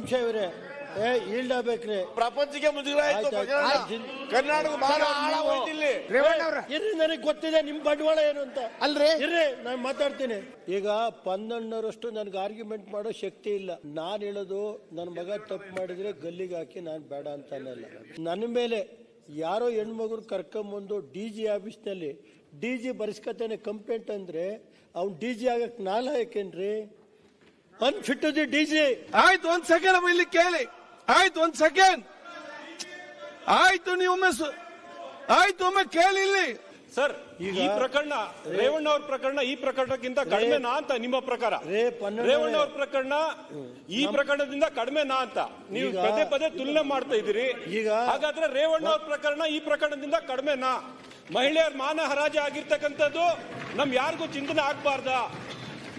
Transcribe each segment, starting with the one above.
ನಿಮಿಷ ಇವ್ರೆ. ಏ ಪ್ರಪಂಚಕ್ಕೆ ಮುಜುಗರ ಆಯ್ತು ಆಯ್ತು, ಕರ್ನಾಟಕ ಬಹಳ ಇಲ್ಲಿ ಇರ್ರಿ ನನಗೆ ಗೊತ್ತಿದೆ ನಿಮ್ ಬಂಡವಾಳ ಏನು ಅಂತ. ಅಲ್ರಿ? ಇರ್ರಿ ನಾನು ಮಾತಾಡ್ತೀನಿ. ಈಗ ಪನ್ನೊಂದರಷ್ಟು ನನ್ಗೆ ಆರ್ಗ್ಯುಮೆಂಟ್ ಮಾಡೋ ಶಕ್ತಿ ಇಲ್ಲ. ನಾನು ಹೇಳೋದು ನನ್ನ ಮಗ ತಪ್ಪು ಮಾಡಿದ್ರೆ ಗಲ್ಲಿಗೆ ಹಾಕಿ ನಾನು ಬೇಡ ಅಂತ ಅನ್ನಲ್ಲ ನನ್ನ ಮೇಲೆ ಯಾರೋ ಹೆಣ್ಮಗುರು ಕರ್ಕೊಂಬಂದು ಡಿ ಜಿ ಆಫೀಸ್ನಲ್ಲಿ ಡಿ ಜಿ ಬರ್ಸ್ಕತೇನೆ ಕಂಪ್ಲೇಂಟ್ ಅಂದ್ರೆ ಅವ್ನು ಡಿ ಜಿ ಆಗಕ್ ನಾಲಾಯಕೇನ್ರಿ ಅನ್ಫಿಟ್ ದಿ ಡಿ ಜಿ ಆಯ್ತು ಒಂದ್ ಸೆಕೆಂಡ್ ಅಮ್ಮ ಇಲ್ಲಿ ಕೇಳಿ. ಆಯ್ತು ಒಂದ್ ಸೆಕೆಂಡ್ ಆಯ್ತು ನೀವು ಒಮ್ಮೆ ಸು- ಆಯ್ತು ಒಮ್ಮೆ ಕೇಳಿ ಇಲ್ಲಿ. ಸರ್ ಈ ಪ್ರಕರಣ ರೇವಣ್ಣ ಅವ್ರ ಪ್ರಕರಣ ಈ ಪ್ರಕರಣಕ್ಕಿಂತ ಕಡಿಮೆನಾ ಅಂತ ನಿಮ್ಮ ಪ್ರಕಾರ. ರೇ ರೇವಣ್ಣ ಅವ್ರ ಪ್ರಕರಣ ಈ ಪ್ರಕರಣದಿಂದ ಕಡಿಮೆನಾ ಅಂತ. ನೀವು ಈಗ- ಪದೇ ಪದೇ ತುಲನೆ ಮಾಡ್ತಾ ಇದ್ದೀರಿ. ಈಗ- ಹಾಗಾದ್ರೆ ರೇವಣ್ಣ ಅವ್ರ ಪ್ರಕರಣ ಈ ಪ್ರಕರಣದಿಂದ ಕಡಿಮೆನಾ ಮಹಿಳೆಯರ ಮಾನ ಹರಾಜ ಆಗಿರ್ತಕ್ಕಂಥದ್ದು ನಮ್ ಯಾರಿಗೂ ಚಿಂತನೆ ಆಗ್ಬಾರ್ದ?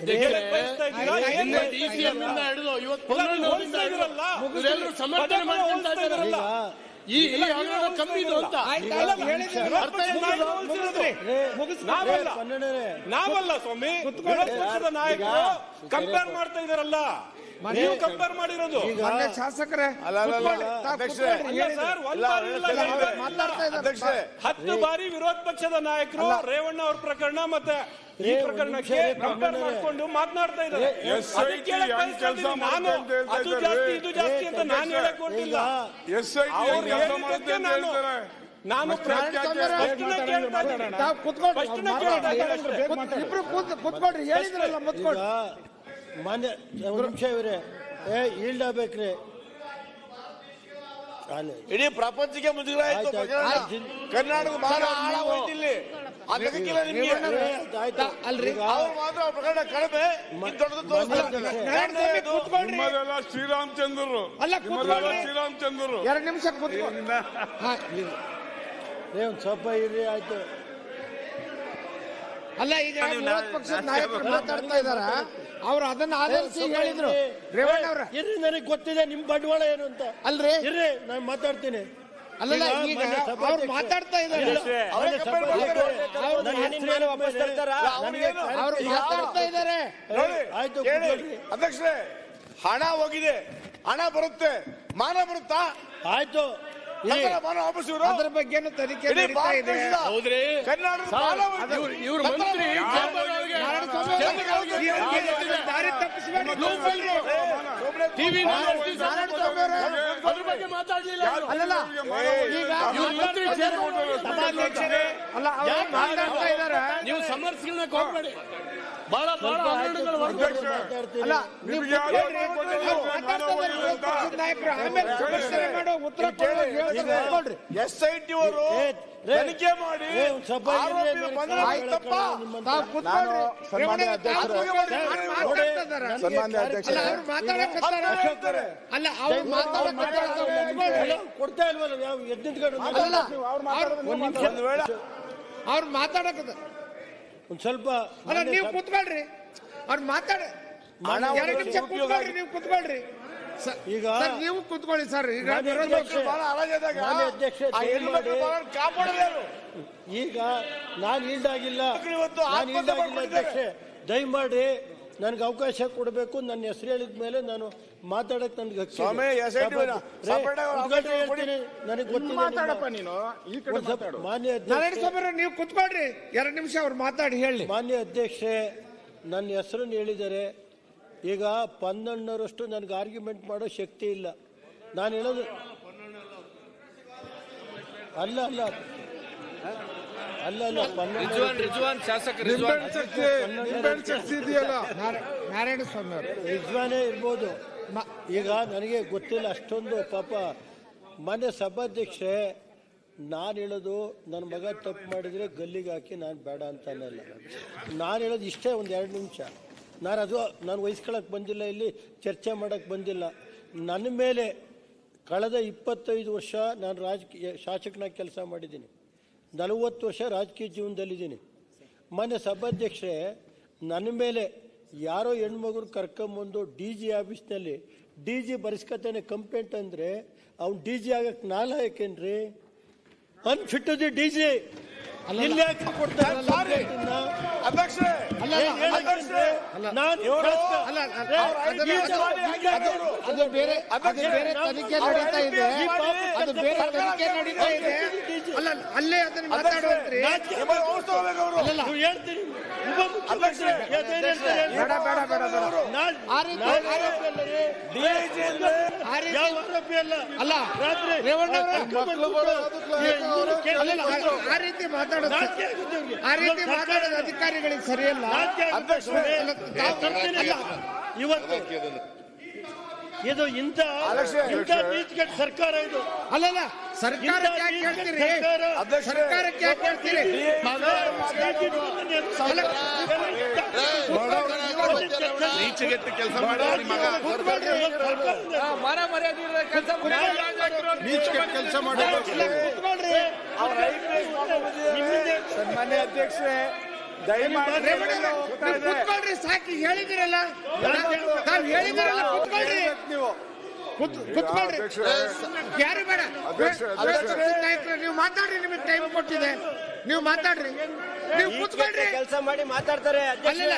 ಇದ್ದೀರಲ್ಲ. ಈಗ ಈ ಕಮ್ಮಿ ಇದು ಅಂತ. ನಾವಲ್ಲ ಸ್ವಾಮಿ. ನಾಯಕರು ಕಂಪೇರ್ ಮಾಡ್ತಾ ಇದಾರಲ್ಲ ನೀವು ಕಂಪೇರ್ ಮಾಡಿರೋದು ಮೊನ್ನೆ ಶಾಸಕರೇ ಅಲ್ಲ, ಅಲ್ಲ, ಅಲ್ಲ, ಅಧ್ಯಕ್ಷರೇ. ಅಲ್ಲ ಸರ್ ಒಂದ್ ಇಲ್ಲ, ಬಾರಿ ಇಲ್ಲ, ಇಲ್ಲ, ಇಲ್ಲ, ಇಲ್ಲ, ಇಲ್ಲ. ಮಾತಾಡ್ತಾ ಇದ್ದಾರೆ ಅಧ್ಯಕ್ಷರೇ ಹತ್ತು ಬಾರಿ ವಿರೋಧ ಪಕ್ಷದ ನಾಯಕರು ರೇವಣ್ಣ ಅವ್ರ ಪ್ರಕರಣ ಮತ್ತೆ ಈ ಪ್ರಕರಣಕ್ಕೆ ಕಂಪೇರ್. ಮಾಡ್ಕೊಂಡು ಮಾತನಾಡ್ತಾ ಇದ್ದಾರೆ ಎಸ್ ಐ ಅದಕ್ಕೆ ಟಿ ಹೇಳಕ್ ಹೆಂಗ್ ಬಯಸ್ತಾ ಕೆಲ್ಸ ಇದ್ದೀನಿ ನಾನು ಅಂತ ಅದು. ಜಾಸ್ತಿ ಇದು ಜಾಸ್ತಿ ಅಂತ ನಾನು ಹೇಳಕ್ ಹೊರಟಿಲ್ಲ ಎಸ್ ಐ ಅವ್ರು ಹೇಳಿದ್ದಕ್ಕೆ ನಾನು ಹೇಳ್ತಾರೆ ನಾನು ಪ್ರಶ್ನೆ ಕೇಳ್ತಾ ಇದ್ದೀನಿ. ತಾವು ಕುತ್ಕೊಳ್ರಿ ಪ್ರಶ್ನೆ ಅವ್ರು ಕೇಳ್ತಾ ಮಾತಾಡ್ಲಿ. ಇದ್ದಾರೆ ಅಷ್ಟೇ. ಕುತ್- ಇಬ್ರು ಕೂತ್ ಕುತ್ಕೊಳ್ರಿ ಹೇಳಿದ್ರಲ್ಲ ಮುತ್ಕೊಳ್ಳಿ ಮುತ್ಕೊಳ್ರಿ ಮಾನ್ಯ ಒಂದ್ ನಿಮಿಷ ಇವ್ರೆ ಏ ಈಲ್ಡಾಬೇಕ್ರಿ ಅಲ್ಲ ಇಡೀ ಪ್ರಪಂಚಕ್ಕೆ ಮುಜುಗರ ಆಯ್ತು ಆಯ್ತು, ಪ್ರಕರಣ. ಆಯ್ತು. ಕರ್ನಾಟಕ ಬಹಳ ಆಳ ಹೋಯ್ತು ಇಲ್ಲಿ ಅದಕ್ಕಿಲ್ಲ ನಿಮ್ಗೆ ಆಯ್ತು ಅಲ್ರಿ ಈಗ ಅವ್ರು ಮಾತ್ರ ಅವ್ರ ಪ್ರಕರಣ ಕಡಿಮೆ ಇದು ದೊಡ್ಡದು ತೋರಿಸ್ತಾರೆ. ನಾರಾಯಣ ಸ್ವಾಮಿ ಕುತ್ಕೊಳ್ರಿ ನಿಮ್ಮದೆಲ್ಲ ಶ್ರೀರಾಮಚಂದ್ರರು ಅಲ್ಲ, ನಿಮ್ಮದೆಲ್ಲ ಕೂತ್ಕೊಳ್ಳಿ. ಶ್ರೀರಾಮಚಂದ್ರರು ಎರಡು ನಿಮಿಷ ಕುತ್ಕೊಳ್ಳಿ ಹಾ, ಏ ಒಂದ್ ಸ್ವಲ್ಪ ಇರ್ರಿ ಆಯ್ತು ಅಲ್ಲ ಈಗ ಪಕ್ಷದ ನಾಯಕರು ಮಾತಾಡ್ತಾ ಇದಾರ ಅವ್ರು ಅದನ್ನ ಆಧರಿಸಿ ಹೇಳಿದ್ರು. ರೇವಣ್ಣ ಅವ್ರ. ಇರ್ರಿ ನನಗೆ ಗೊತ್ತಿದೆ ನಿಮ್ ಬಂಡವಾಳ ಏನು ಅಂತ. ಅಲ್ರಿ? ಇರ್ರಿ ನಾನು ಮಾತಾಡ್ತೀನಿ. ಅಲ್ಲಲ್ಲ ಈಗ ಅವ್ರು ಮಾತಾಡ್ತಾ ಇದ್ದಾರೆ. ಅವರೇ ಮಾತಾಡ್ತಾ ಇದ್ದಾರೆ. ನೋಡಿ, ಆಯ್ತು, ಅಧ್ಯಕ್ಷರೇ ಹಣ ಹೋಗಿದೆ. ಹಣ ಬರುತ್ತೆ. ಮಾನ ಬರುತ್ತಾ? ಆಯ್ತು. ಅದ್ರ ಬಗ್ಗೆನೂ ತನಿಖೆ ನಡೀತಾ ಇದೆ. ಹೌದ್ರಿ? ಕರ್ನಾಟಕ. ಇವ್ರ ಮಂತ್ರಿ. ದಾರಿ ತಪ್ಪಿಸ್ಬೇಡಿ. ಟಿವಿ ಅದ್ರ ಬಗ್ಗೆ ಮಾತಾಡ್ಲಿಲ್ಲ ಅಲ್ಲಲ್ಲ ಈಗ ಅಲ್ಲ ಮಾತಾಡ್ತಾ ಇದ್ದಾರೆ ನೀವು ಸಮರ್ಸ್ಗಳನ್ನ ಹೋಗ್ಬೇಡಿ ಬಹಳ ಬಹಳ ಹಗರಣಗಳು. ಅಲ್ಲ ನಾಯಕರು ಆಮೇಲೆ ಮಾಡೋ ಉತ್ತರ. ಎಸ್ ಐ ಟಿ ಅವರು ತನಿಖೆ ಮಾಡಿ. ತಪ್ಪ ತಾವು ಅವ್ರೆ, ಸನ್ಮಾನ್ಯ ಅಧ್ಯಕ್ಷರೇ. ಅಲ್ಲ, ಅವ್ರು ಮಾತಾಡಕತ್ತಾರೆ. ಹೇಳ್ತಾರೆ ಅಲ್ಲ ಅವ್ರು ಮಾತಾಡಕತ್ತಾರೆ ತಾವು ಕೂತ್ಕೊಳ್ರಿ. ಅಲ್ಲ, ಕೊಡ್ತಾ ಇಲ್ವಲ್ಲ ಯಾವ ಎದ್ದು ನಿಂತ್ಕೊಂಡು ಅಲ್ಲಲ್ಲ ಮಾತಾಡ್ತಾರೆ. ಅವ್ರು- ಒಂದು ವೇಳೆ ಅವ್ರು ಮಾತಾಡಕತ್ತ ಒಂದ್ ಸ್ವಲ್ಪ ಅಲ್ಲ ನೀವು ಕುತ್ಕೊಳ್ರಿ. ಅವ್ರು ಮಾತಾಡ ಹಣ ಎರಡು ನಿಮಿಷ ಉಪಯೋಗ ಕೂತ್ಕೊಳ್ರಿ ನೀವು ಕೂತ್ಕೊಳ್ರಿ. ಸ- ಈಗ ಸರ್, ನೀವು ಕುತ್ಕೊಳ್ಳಿ ಸರ್ ಈಗ ಮಾನ್ಯ ಅಧ್ಯಕ್ಷೆ, ದಯಮಾಡಿ- ಈಗ ನಾನು ಈಲ್ಡಾಗಿಲ್ಲ ಇವತ್ತು ನಾನು ಆತ್ಮಹತ್ಯೆ ಈಲ್ಡಾಗಿಲ್ಲ ಮಾಡ್ಕೊಂಡಿದ್ದಾರೆ. ಅಧ್ಯಕ್ಷೆ ದಯಮಾಡಿ ನನ್ಗೆ ಅವಕಾಶ ಕೊಡಬೇಕು ನನ್ನ ಹೆಸರು ಹೇಳಿದ ಮೇಲೆ ನಾನು ಮಾತಾಡಕ್ ನನ್ಗೆ ಹಕ್ಕಿದೆ. ಸ್ವಾಮಿ, SIT ಸಭಾ- ಬೇಡ. ಸಪರೇಟ್ ಆಗಿ ಉದ್ಘಾಟನೆ ಅವಕಾಶ ಕೊಡಿ. ಹೇಳ್ತೀನಿ. ನನಗೆ ಗೊತ್ತಿದೆ ಮಾತಾಡಪ್ಪ ನಿಮ್ಮ- ನೀನು ಈ ಒಂದ್ ಕಡೆ ಸ್ವಲ್ಪ ಮಾತಾಡು ಮಾನ್ಯ ನಾರಾಯಣ ಅಧ್ಯಕ್ಷೆ ಸ್ವಾಮಿ ನೀವು ಕೂತ್ಕೊಳ್ರಿ ಎರಡು ನಿಮಿಷ ಅವ್ರು ಮಾತಾಡಿ ಹೇಳಿ ಮಾನ್ಯ ಅಧ್ಯಕ್ಷೆ ನನ್ನ ಹೆಸರನ್ನು ಹೇಳಿದ್ದಾರೆ ಈಗ ಪನ್ನೊಂದರಷ್ಟು ನನಗೆ ಆರ್ಗ್ಯುಮೆಂಟ್ ಮಾಡೋ ಶಕ್ತಿ ಇಲ್ಲ. ನಾನು ಹೇಳೋದು ಅಲ್ಲ ಅಲ್ಲ. ಅಲ್ಲ ಅಲ್ಲ ನಾರಾಯಣ ಸ್ವಾಮಿ ರಿಜ್ವಾನೇ ಇರ್ಬೋದು. ಈಗ ನನಗೆ ಗೊತ್ತಿಲ್ಲ ಅಷ್ಟೊಂದು ಪಾಪ ಮನೆ ಸಭಾಧ್ಯಕ್ಷೆ ನಾನು ಹೇಳೋದು ನನ್ನ ಮಗ ತಪ್ಪು ಮಾಡಿದರೆ ಗಲ್ಲಿಗೆ ಹಾಕಿ ನಾನು ಬೇಡ ಅಂತ ಅನ್ನಲ್ಲ ನಾನು ಹೇಳೋದು ಇಷ್ಟೇ ಒಂದು ಎರಡು ನಿಮಿಷ. ನಾನು ಅದು ನಾನು ವಹಿಸ್ಕೊಳಕ್ಕೆ ಬಂದಿಲ್ಲ ಇಲ್ಲಿ ಚರ್ಚೆ ಮಾಡೋಕ್ಕೆ ಬಂದಿಲ್ಲ. ನನ್ನ ಮೇಲೆ ಕಳೆದ ಇಪ್ಪತ್ತೈದು ವರ್ಷ ನಾನು ರಾಜಕೀಯ ಶಾಸಕನಾಗಿ ಕೆಲಸ ಮಾಡಿದ್ದೀನಿ. ನಲವತ್ತು ವರ್ಷ ರಾಜಕೀಯ ಜೀವನದಲ್ಲಿದ್ದೀನಿ. ಮೊನ್ನೆ ಸಭಾಧ್ಯಕ್ಷರೇ ನನ್ನ ಮೇಲೆ ಯಾರೋ ಹೆಣ್ಮಗುರು ಕರ್ಕೊಂಬಂದು ಡಿ ಜಿ ಆಫೀಸ್ನಲ್ಲಿ ಡಿ ಜಿ ಬರೆಸ್ಕೊತಾನೆ ಕಂಪ್ಲೇಂಟ್ ಅಂದರೆ ಅವ್ನು ಡಿ ಜಿ ಆಗಕ್ಕೆ ನಾಲಾಯಕೇನ್ರಿ ಅನ್ಫಿಟ್ ದಿ ಡಿ ಜಿ ಇಲ್ಲಿ ಕೊಡ್ತಾರೆ ಅಲ್ಲ, ಅಲ್ಲ. ಅಲ್ಲ, ಅಲ್ಲ, ಅದು- ಬೇರೆ ಅದು ಬೇರೆ ತನಿಖೆ ನಡೀತಾ ಇದೆ. ಅದು ಬೇರೆ ತನಿಖೆ ನಡೀತಾ ಇದೆ. ಅಲ್ಲ ಅಲ್ಲೇ ಅದನ್ನ ಮಾತಾಡುವಂತ್ರಿ ಹೇಳ್ತಾರೆ ಬೇಡ ಬೇಡ ಆ ರೀತಿ- ಅಲ್ಲ ಅಲ್ಲ? ಅಲ್ಲ? ರೇವಣ್ಣ ಆ- ರೀತಿ ಮಾತಾಡೋದು. ಆ ರೀತಿ ಮಾತಾಡೋದು ಅಧಿಕಾರಿಗಳಿಗೆ ಸರಿಯಲ್ಲ. ಇವತ್ತು ಇದು ಇಂಥ ಇಂತ ಇಂಥ ನೀತಿಗೆಟ್ಟ ಸರ್ಕಾರ ಇದು ಅಲ್ಲಲ್ಲ ಸರ್ಕಾರಕ್ಕೆ ಯಾಕೆ ಹೇಳ್ತೀರಿ ಅಧ್ಯಕ್ಷರೇ, ಸರ್ಕಾರಕ್ಕೆ ಯಾಕೆ ಹೇಳ್ತೀರಿ ಈಚೆಗೆಟ್ಟು ಕೆಲಸ ಮಗ ನೀಚೆಗೆಟ್ಟು ಕೆಲಸ ಮಾಡೋ ಸನ್ಮಾನ್ಯ ಅಧ್ಯಕ್ಷರೇ ದಯಮಾಡಿ ಅವರೇ, ಸಾಕಿ. ಹೇಳಿದಿರಲ್ಲ ನಾವು ಹೇಳಿದಿರಲ್ಲ ಕುತ್ಕೊಳ್ರಿ. ನೀವು? ಕುತ್ಕೊಳ್ರಿ. ಯಾರು ಬೇಡ? ನೀವು ಮಾತಾಡ್ರಿ ನಿಮಗೆ ಟೈಮ್ ಕೊಟ್ಟಿದೆ. ನೀವು ಮಾತಾಡ್ರಿ. ನೀವು ಕುತ್ಕೊಳ್ರಿ. ಕೆಲಸ ಮಾಡಿ ಮಾತಾಡ್ತಾರೆ ಅಲ್ಲಿಲ್ಲ.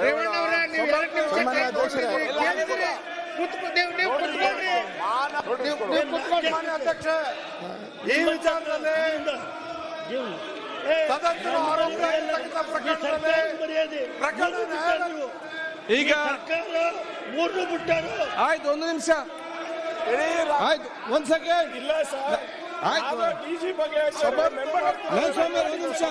ರೇವಣ್ಣ ಅವರ ನೀವು ಎರಡು ನಿಮಿಷ ಹೇಳಿದಿರಿ time ಅಧ್ಯಕ್ಷರೇ. ಕೊಟ್ಟಿದ್ದೀರಿ. ಕೇಳಿದಿರಿ? ಕೂತ್ಕೊ- ನೀವು ಕೂತ್ಕೊಳ್ರಿ. ಅಧ್ಯಕ್ಷ ಈ ವಿಚಾರದಲ್ಲಿ ಸದಸ್ಯರು ಆರೋಪ ಇರ್ತಕ್ಕಂಥ ಪ್ರಕರಣದಲ್ಲಿ ಪ್ರಕರಣ ಈಗ ಮೂರು ಬಿಟ್ಟರು. ಆಯ್ತು ಒಂದು ನಿಮಿಷ. ಆಯ್ತು ಒಂದ್ ಸೆಕೆಂಡ್ ಇಲ್ಲ ಸರ್. ಆಯ್ತು. ಡಿಜಿ ಬಗ್ಗೆ ಮೆಂಬರ್ ಆಫ್ ಒಂದು ನಿಮಿಷ.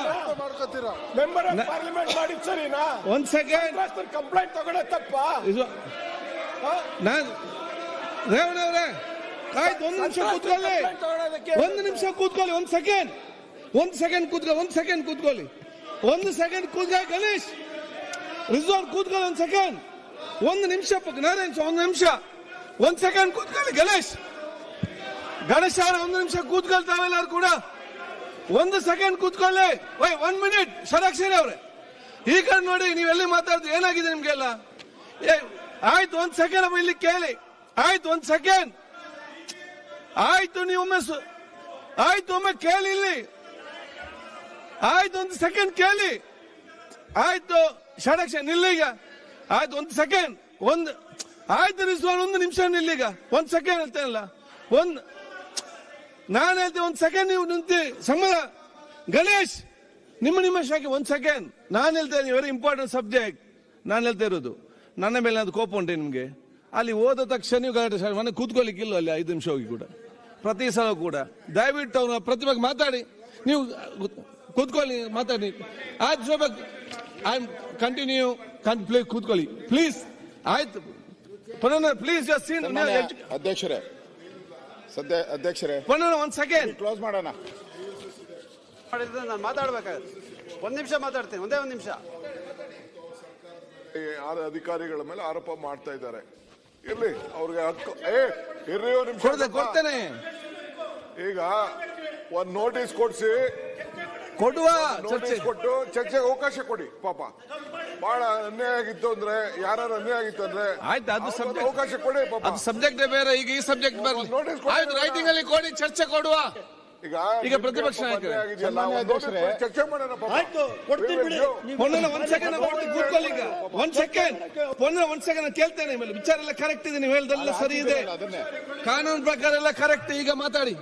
ಮೆಂಬರ್ ಆಫ್ ಪಾರ್ಲಿಮೆಂಟ್ ಮಾಡಿದ್ ಸರಿನಾ ಒಂದ್ ಸೆಕೆಂಡ್ ಕಂಪ್ಲೇಂಟ್ ತಗೊಂಡ ತಪ್ಪ. ಇದು ನಾನು ರೇವಣ್ಣ ಅವರೇ ಆಯ್ತು ಒಂದು ನಿಮಿಷ ಕೂತ್ಕೊಳ್ಳಿ. ಒಂದು ನಿಮಿಷ ಕೂತ್ಕೊಳ್ಳಿ ಒಂದು ಸೆಕೆಂಡ್ ಒಂದು ಸೆಕೆಂಡ್ ಕೂತ್ಕೊಳ್ಳಿ ಒಂದು ಸೆಕೆಂಡ್ ಕೂತ್ಕೊಳ್ಳಿ ಒಂದು ಸೆಕೆಂಡ್ ಕೂತ್ಕ ಗಣೇಶ್ ರಿಸೋರ್ಟ್ ಕೂತ್ಕೊಳ್ಳಿ ಒಂದು ಸೆಕೆಂಡ್ ಒಂದು ನಿಮಿಷ ನಾರಾಯಣ್ ಒಂದು ನಿಮಿಷ ಒಂದು ಸೆಕೆಂಡ್ ಕೂತ್ಕೊಳ್ಳಿ ಗಣೇಶ್ ಗಣೇಶ್ ಅವರ ಒಂದು ನಿಮಿಷ ಕೂತ್ಕೊಳ್ತಾವೆಲ್ಲರೂ ಕೂಡ ಒಂದು ಸೆಕೆಂಡ್ ಕೂತ್ಕೊಳ್ಳಿ ವೈ ಒನ್ ಮಿನಿಟ್ ಷಡಾಕ್ಷರಿ ಅವ್ರೆ ಈ ಕಡೆ ನೋಡಿ ನೀವೆಲ್ಲಿ ಮಾತಾಡ್ದು, ಏನಾಗಿದೆ ನಿಮ್ಗೆಲ್ಲ? ಏ, ಆಯ್ತು, ಒಂದ್ ಸೆಕೆಂಡ್ ಅಮ್ಮ ಇಲ್ಲಿ ಕೇಳಿ. ಆಯ್ತು, ಒಂದ್ ಸೆಕೆಂಡ್ ಆಯ್ತು, ನೀವು ಒಮ್ಮೆ ಸು- ಆಯ್ತು, ಒಮ್ಮೆ ಕೇಳಿ ಇಲ್ಲಿ. ಆಯ್ತು, ಒಂದು ಸೆಕೆಂಡ್ ಕೇಳಿ. ಆಯ್ತು, ಷಡಕ್ಷ ನಿಲ್ಲೀಗ ಆಯ್ತು, ಒಂದು ಸೆಕೆಂಡ್ ಒಂದು, ಆಯ್ತು ರಿಸ್ವಾನ್ ಒಂದು ನಿಮಿಷ ನಿಲ್ಲೀಗ ಒಂದು ಸೆಕೆಂಡ್ ಹೇಳ್ತೇನಲ್ಲ ಒಂದು, ನಾನು ಹೇಳ್ತೇನೆ ಒಂದು ಸೆಕೆಂಡ್ ನೀವು ನಿಂತಿ. ಸಂಬಳ. ಗಣೇಶ್, ನಿಮ್ಮ ನಿಮಿಷ ಹಾಕಿ ಒಂದು ಸೆಕೆಂಡ್ ನಾನು ಹೇಳ್ತೇನೆ ವೆರಿ ಇಂಪಾರ್ಟೆಂಟ್ ಸಬ್ಜೆಕ್ಟ್ ನಾನು ಹೇಳ್ತಾ ಇರೋದು. ನನ್ನ ಮೇಲೆ ಅದು ಕೋಪ ಉಂಟೆ ನಿಮಗೆ? ಅಲ್ಲಿ ಹೋದ ತಕ್ಷಣ ನೀವು ಗಲಾಟೆ ಸರ್ ಮನೆ ಕೂತ್ಕೊಳ್ಳಿಕ್ಕಿಲ್ಲ ಅಲ್ಲಿ? ಐದು ನಿಮಿಷ ಹೋಗಿ ಕೂಡ. ಪ್ರತಿ ಸಲ ಕೂಡ. ದಯವಿಟ್ಟು ಅವ್ರ ಪ್ರತಿಭೆಗೆ ಮಾತಾಡಿ. ನೀವು ಕೂತ್ಕೊಳ್ಳಿ ಮಾತಾಡಿ. ಆಯ್ತು ಸ್ವಲ್ಪ ಐ ಆಮ್ ಕಂಟಿನ್ಯೂ ಪ್ಲೀಸ್ ಕೂತ್ಕೊಳ್ಳಿ. ಪ್ಲೀಸ್ ಆಯ್ತು. ಪುನಃ ಪ್ಲೀಸ್ ಜಸ್ಟ್ ಸೀನ್ ಸನ್ಮಾನ್ಯ ಅಧ್ಯಕ್ಷರೇ ಸದ್ಯ ಅಧ್ಯಕ್ಷರೇ ಪುನಃ ಒಂದ್ ಸೆಕೆಂಡ್ ಕ್ಲೋಸ್ ಮಾಡೋಣ. ಮಾಡಿದ್ರೆ ನಾನು ಮಾತಾಡ್ಬೇಕಾಗುತ್ತೆ. ಒಂದ್ ನಿಮಿಷ ಮಾತಾಡ್ತೀನಿ ಒಂದೇ ಒಂದ್ ನಿಮಿಷ. ಅಧಿಕಾರಿಗಳ ಮೇಲೆ ಆರೋಪ ಮಾಡ್ತಾ ಇದ್ದಾರೆ. ಇರ್ಲಿ ಅವ್ರಿಗೆ ಹಕ್ಕು ಏ ಇರ್ರಿ ಒಂದ್ ನಿಮಿಷ ಈಗ ಒಂದ್ ನೋಟಿಸ್ ಕೊಡ್ಸಿ ಕೊಡುವ ಚರ್ಚೆ. ಕೊಟ್ಟು ಚರ್ಚೆಗೆ ಅವಕಾಶ ಕೊಡಿ ಪಾಪ. ಬಹಳ ಅನ್ಯಾಯ ಆಗಿತ್ತು ಅಂದ್ರೆ ಯಾರು ಅನ್ಯಾಯ ಆಗಿತ್ತು ಅಂದ್ರೆ ಆಯ್ತು ಅದು ಸಬ್ಜೆಕ್ಟ್ ಅವಕಾಶ ಕೊಡಿ ಪಾಪ. ಅದು ಸಬ್ಜೆಕ್ಟ್ ಬೇರೆ ಈಗ ಈ ಸಬ್ಜೆಕ್ಟ್ ಬರಲಿ. ನೋಟಿಸ್ ಆಯ್ತು ರೈಟಿಂಗ್ ಅಲ್ಲಿ ಕೊಡಿ ಚರ್ಚೆ ಕೊಡುವ. ಈಗ ಈಗ ಪ್ರತಿಪಕ್ಷ ಚರ್ಚೆ ಮಾಡೋಣ ಆಯ್ತು ಕೊಡ್ತೀನಿ ಬಿಡಿ. ಒಂದ್ ಸೆಕೆಂಡ್ ಕೂತ್ಕೊಳ್ಳಿ ಈಗ. ಒಂದ್ ಸೆಕೆಂಡ್ ಒಂದ್ ಸೆಕೆಂಡ್ ಕೇಳ್ತೇನೆ ಮೇಲೆ ವಿಚಾರ ಎಲ್ಲ ಕರೆಕ್ಟ್ ಇದೆ ನೀವು ಹೇಳ್ದೆಲ್ಲ ಸರಿ ಇದೆ. ಕಾನೂನು ಪ್ರಕಾರ ಎಲ್ಲ ಕರೆಕ್ಟ್ ಈಗ ಮಾತಾಡಿ.